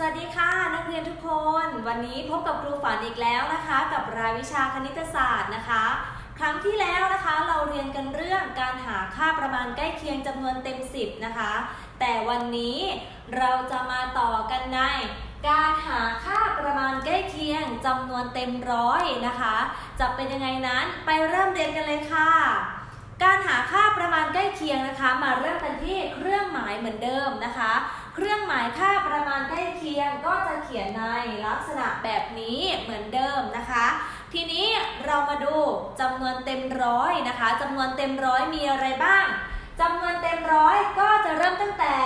สวัสดีค่ะนักเรียนทุกคน วันนี้พบกับครูฝันอีกแล้วนะคะ กับรายวิชาคณิตศาสตร์นะคะ ครั้งที่แล้วนะคะเราเรียนกันเรื่องการหาค่าประมาณใกล้เคียงจำนวนเต็ม 10 นะคะ แต่วันนี้เราจะมาต่อกันใน การหาค่าประมาณใกล้เคียงจำนวนเต็มร้อยนะคะ จะเป็นยังไงนั้นไปเริ่มเรียนกันเลยค่ะการหาค่าประมาณใกล้เคียงนะคะ มาเริ่มกันที่เครื่องหมายเหมือนเดิมนะคะ เครื่องหมายค่าประมาณใกล้เคียงก็จะเขียนในลักษณะแบบนี้เหมือนเดิมนะคะ ทีนี้เรามาดูจำนวนเต็มร้อยนะคะจำนวนเต็มร้อยมีอะไรบ้างจำนวนเต็มร้อยก็จะเริ่มตั้งแต่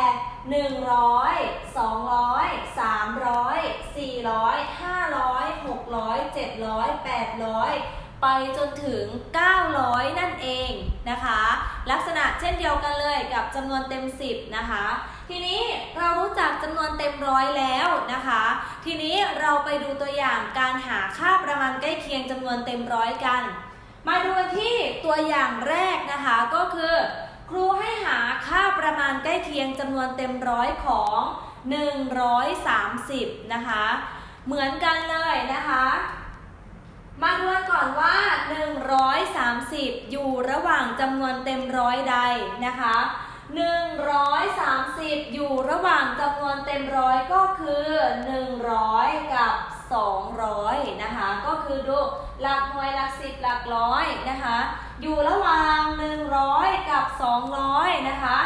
100 200 300 400 500 600 700 800 ไปจนถึง 900 นั่นเอง นะคะ ลักษณะเช่นเดียวกันเลยกับจำนวนเต็ม 10 นะคะ ทีนี้เรารู้จักจำนวนเต็มร้อยแล้วนะคะ ทีนี้เราไปดูตัวอย่างการหาค่าประมาณใกล้เคียงจำนวนเต็มร้อยกัน มาดูที่ตัวอย่างแรกนะคะก็คือ ครูให้หาค่าประมาณใกล้เคียงจำนวนเต็มร้อยของ 130 นะคะ เหมือนกันเลยนะคะ มาดูกันก่อนว่า 130 อยู่ระหว่างจำนวนเต็มร้อยใดนะคะ 130 อยู่ระหว่างจำนวนเต็มร้อยก็คือ 100 กับ 200 นะคะ ก็คือดูหลักหน่วยหลักสิบหลักร้อยนะคะ อยู่ระหว่าง 100 กับ 200 นะคะ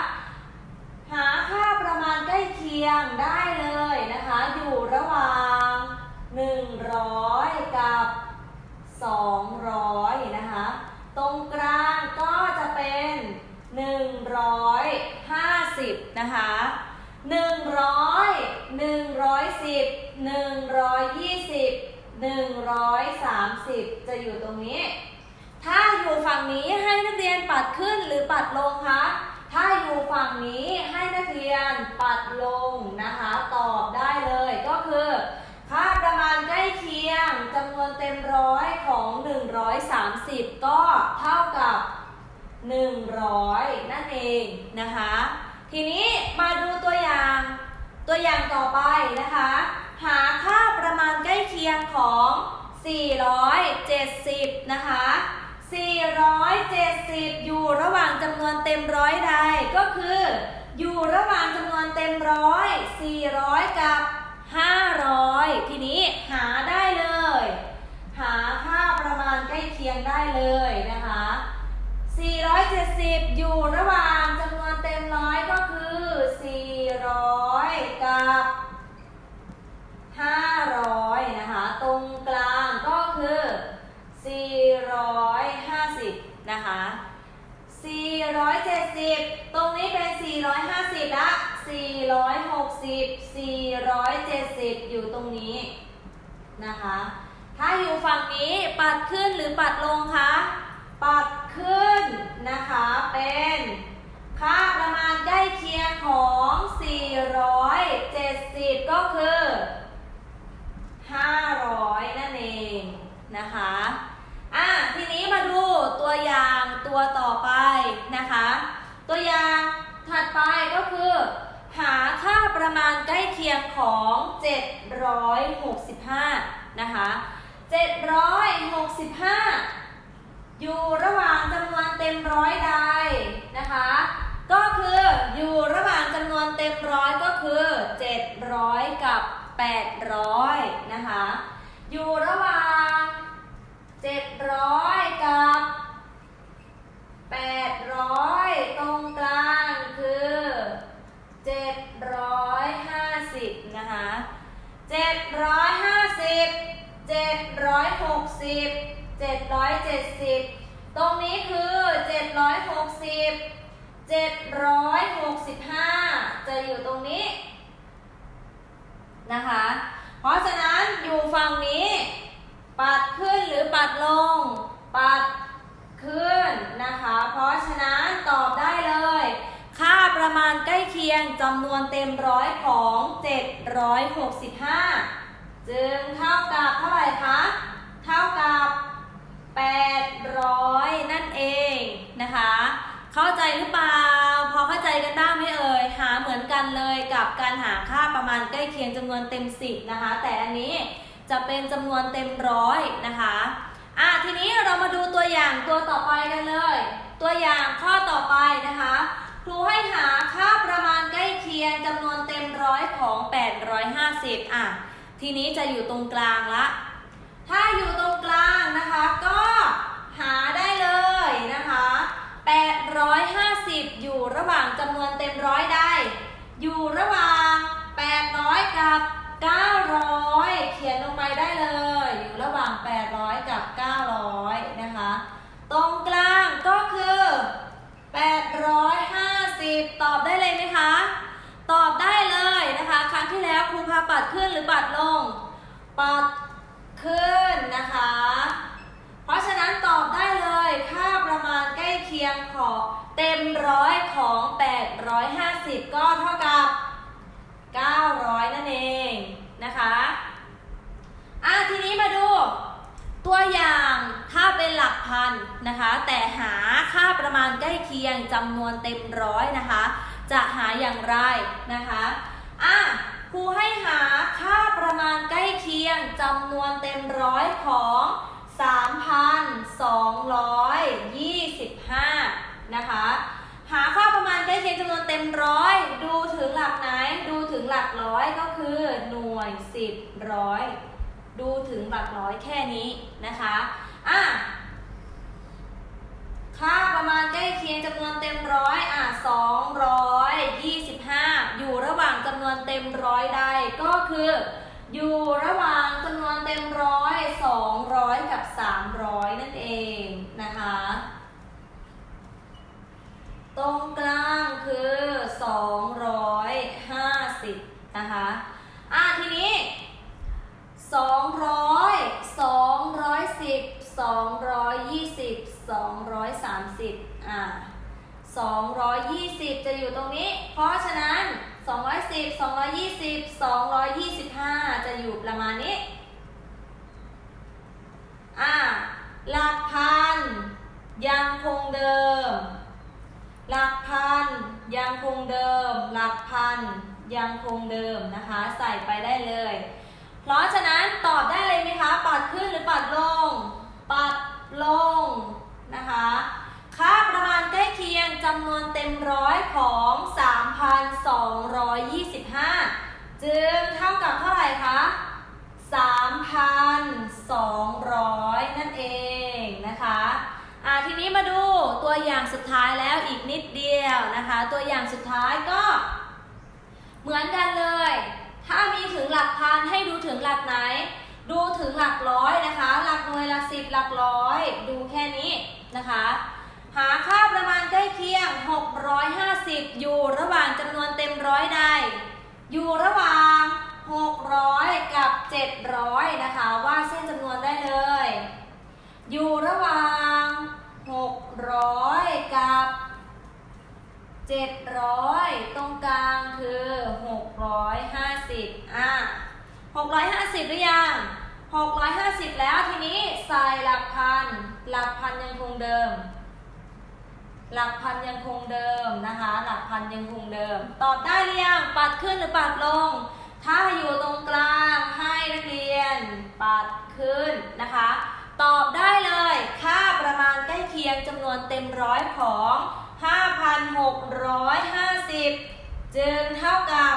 หาค่าประมาณใกล้เคียงได้เลยนะคะ อยู่ระหว่าง 100 กับ 200 นะคะ ตรงกลางก็จะเป็น 150 นะคะ 100 110 120 130 จะอยู่ตรงนี้ ถ้าอยู่ฝั่งนี้ให้นักเรียนปัดขึ้นหรือปัดลงคะ ถ้าอยู่ฝั่งนี้ให้นักเรียนปัดลงนะคะ ตอบได้เลยก็คือค่าประมาณใกล้เคียงจำนวนเต็มร้อยของ 130 ก็เท่ากับ 100 นั่นเองนะคะ ทีนี้มาดูตัวอย่างตัวอย่างต่อไปนะคะ หาค่าประมาณใกล้เคียงของ 470 นะคะ 470 อยู่ระหว่างจำนวนเต็มร้อยใดก็คือ อยู่ระหว่างจำนวนเต็มร้อย 400 กับ 500 ทีนี้หาได้เลย หาค่าประมาณใกล้เคียงได้เลยนะคะ 470 อยู่ระหว่างจำนวนเต็มร้อยก็คือ4 กับ 500 นะคะ ตรงกลางก็คือ 450 นะคะ 470 ตรงนี้เป็น 450 ละ 460 470 อยู่ตรงนี้นะคะ ถ้าอยู่ฝั่งนี้ปัดขึ้นหรือปัดลงคะ ปัดขึ้นนะคะเป็นค่าประมาณใกล้เคียงของ 470 ก็คือ 500 นั่นเองนะคะ อะ ทีนี้มาดูตัวอย่างตัวต่อไป นะคะ ตัวอย่างถัดไปก็คือ หาค่าประมาณใกล้เคียงของ 765 นะคะ 765 อยู่ระหว่างจำนวนเต็มร้อยใดนะคะ ก็คืออยู่ระหว่างจำนวนเต็มร้อยก็คือ 700 กับ 800 นะคะ อยู่ระหว่าง 700 กับ 800 ตรงกลางคือ 750 นะคะ750 760 770 ตรงนี้คือ 760 765 จะอยู่ตรงนี้นะคะ เพราะฉะนั้นอยู่ฝั่งนี้ ปัดขึ้นหรือปัดลง ปัด ขึ้นนะคะ เพราะฉะนั้นตอบได้เลย ค่าประมาณใกล้เคียงจำนวนเต็มร้อยของ 765 จึงเท่ากับเท่าไหร่คะ เท่ากับ 800 นั่นเองนะคะ เข้าใจหรือเปล่า พอเข้าใจกันบ้างไหมเอ่ย หาเหมือนกันเลยกับการหาค่าประมาณใกล้เคียงจำนวนเต็ม 10 นะคะ แต่อันนี้จะเป็นจำนวนเต็มร้อยนะคะอะ ทีนี้เรามาดูตัวอย่างตัวต่อไปกันเลย ตัวอย่างข้อต่อไปนะคะ ครูให้หาค่าประมาณใกล้เคียงจำนวนเต็มร้อยของ 850 อะ ทีนี้จะอยู่ตรงกลางละ ถ้าอยู่ตรงกลางนะคะก็หาได้เลยนะคะ 850 อยู่ระหว่างจำนวนเต็มร้อยได้ อยู่ระหว่าง 800 กับ 900 เขียนลงไปได้เลย อยู่ระหว่าง 800 กับ 900 นะคะ ตรงกลางก็คือ 850 ตอบได้เลยไหมคะ ตอบได้เลยนะคะ ครั้งที่แล้วครูพาปัด ขึ้นหรือปัดลง ปัดขึ้นนะคะ เพราะฉะนั้นตอบได้เลยค่าประมาณใกล้เคียงของเต็มร้อยของ 850 ก็เท่ากับ 900 นั่นเองนะคะอะทีนี้มาดูตัวอย่างถ้าเป็นหลักพันนะคะ แต่หาค่าประมาณใกล้เคียงจำนวนเต็มร้อยนะคะ จะหาอย่างไรนะคะ รูให้หาค่าประมาณใกล้เคียงจำนวนเต็มร้อยของ 3,225 นะคะ หาค่าประมาณใกล้เคียงจำนวนเต็มร้อยดูถึงหลักไหน ดูถึงหลักร้อยก็คือหน่วยสิบร้อย ดูถึงหลักร้อยแค่นี้นะคะอะค่าประมาณใกล้เคียงจำนวนเต็มร้อยอะ225 อยู่ระหว่างจำนวนเต็มร้อยใดก็คือ อยู่ระหว่างจำนวนเต็มร้อยสองร้อยกับสามร้อยนั่นเองนะคะ ตรงกลางคือสองร้อยห้าสิบนะคะอะทีนี้สองร้อยสองร้อยสิบสองร้อยยี่สิบสองร้อยสามสิบอะ 220 จะอยู่ตรงนี้ เพราะฉะนั้น 210 220 225 จะอยู่ประมาณนี้ อ่า หลักพัน ยังคงเดิม หลักพัน ยังคงเดิม หลักพัน ยังคงเดิมนะคะ ใส่ไปได้เลย เพราะฉะนั้นตอบได้เลยไหมคะ ปัดขึ้นหรือปัดลง ปัดลงนะคะ ค่าประมาณใกล้เคียงจำนวนเต็มร้อยของ 3,225 จึงเท่ากับเท่าไหร่คะ 3,200 นั่นเองนะคะอ่าทีนี้มาดูตัวอย่างสุดท้ายแล้วอีกนิดเดียวนะคะ ตัวอย่างสุดท้ายก็เหมือนกันเลย ถ้ามีถึงหลักพันให้ดูถึงหลักไหน ดูถึงหลักร้อยนะคะ หลักหน่วยหลักสิบหลักร้อย ดูแค่นี้นะคะ หาค่าประมาณใกล้เคียง 650 อยู่ระหว่างจำนวนเต็มร้อยใด อยู่ระหว่าง 600 กับ 700 นะคะวาดเส้นจำนวนได้เลย อยู่ระหว่าง 600 กับ 700 ตรงกลางคือ 650 อะ 650 หรือยัง 650 แล้วทีนี้ใส่หลักพัน หลักพันยังคงเดิม หลักพันยังคงเดิมนะคะ หลักพันยังคงเดิม ตอบได้หรือยังปัดขึ้นหรือปัดลง ถ้าอยู่ตรงกลางให้นักเรียน ปัดขึ้นนะคะ ตอบได้เลยค่าประมาณใกล้เคียงจำนวนเต็มร้อยของ 5,650 จึงเท่ากับ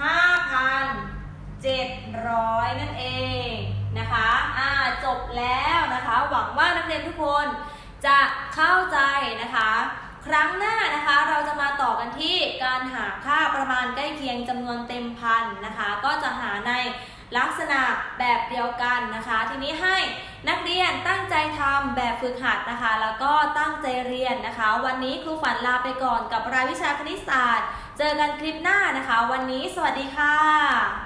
5,700 นั่นเองนะคะอ่าจบแล้วนะคะ หวังว่านักเรียนทุกคนจะ เข้าใจนะคะ ครั้งหน้านะคะเราจะมาต่อกันที่การหาค่าประมาณใกล้เคียงจำนวนเต็มพันนะคะ ก็จะหาในลักษณะแบบเดียวกันนะคะ ทีนี้ให้นักเรียนตั้งใจทำแบบฝึกหัดนะคะ แล้วก็ตั้งใจเรียนนะคะ วันนี้ครูฝันลาไปก่อนกับรายวิชาคณิตศาสตร์ เจอกันคลิปหน้านะคะ วันนี้สวัสดีค่ะ